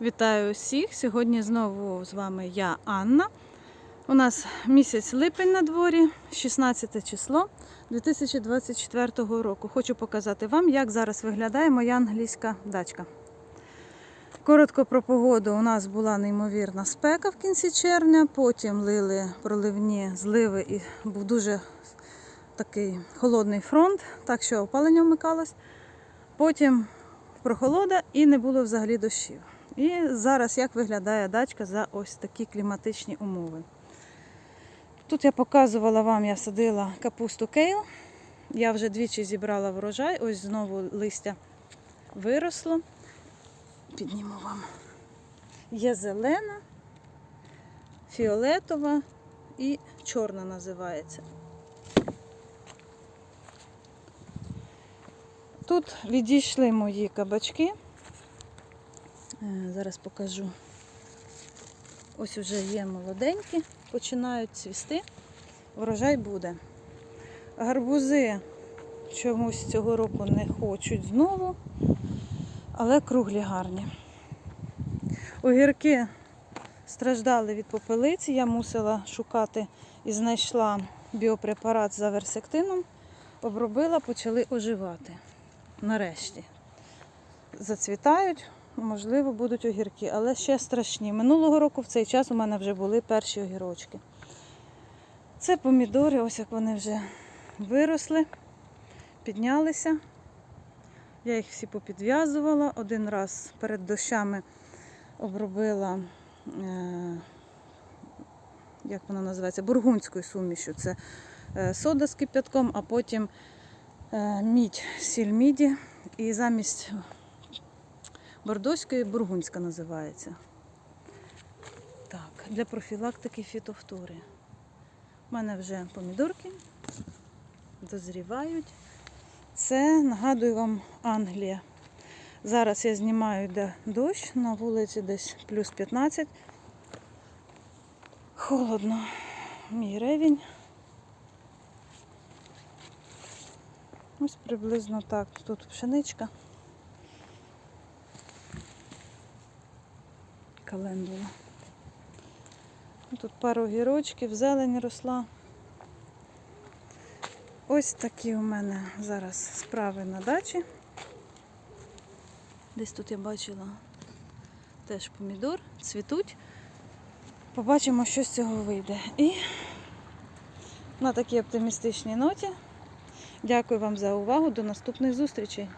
Вітаю усіх! Сьогодні знову з вами я, Анна. У нас місяць липень на дворі, 16 число 2024 року. Хочу показати вам, як зараз виглядає моя англійська дачка. Коротко про погоду. У нас була неймовірна спека в кінці червня, потім лили проливні зливи і був дуже такий холодний фронт, так що опалення вмикалось. Потім прохолода і не було взагалі дощів. І зараз як виглядає дачка за ось такі кліматичні умови. Тут я показувала вам, я садила капусту кейл. Я вже двічі зібрала врожай, ось знову листя виросло. Підніму вам. Є зелена, фіолетова і чорна називається. Тут відійшли мої кабачки. Е, Зараз покажу. Ось вже є молоденькі, починають цвісти. Врожай буде. Гарбузи чомусь цього року не хочуть знову, але круглі гарні. Огірки страждали від попелиці. Я мусила шукати і знайшла біопрепарат за версектином. Обробила, почали оживати. Нарешті. Зацвітають, можливо, будуть огірки, але ще страшні. Минулого року в цей час у мене вже були перші огірочки. Це помідори, ось як вони вже виросли, піднялися. Я їх всі попідв'язувала. Один раз перед дощами обробила, е, як вона називається, бургундською сумішю. Це е, сода з кип'ятком, а потім е, мідь, сіль міді. І замість бордоської бургундська називається. Так, для профілактики фітофтори. У мене вже помідорки дозрівають. Це, нагадую вам, Англія. Зараз я знімаю, де дощ, на вулиці десь плюс 15. Холодно. Мій ревінь. Ось приблизно так. Тут пшеничка. Календула. Тут пару гірочків, зелень росла. Ось такі у мене зараз справи на дачі. Десь тут я бачила теж помідор, цвітуть. Побачимо, що з цього вийде. І на такій оптимістичній ноті. Дякую вам за увагу. До наступних зустрічей.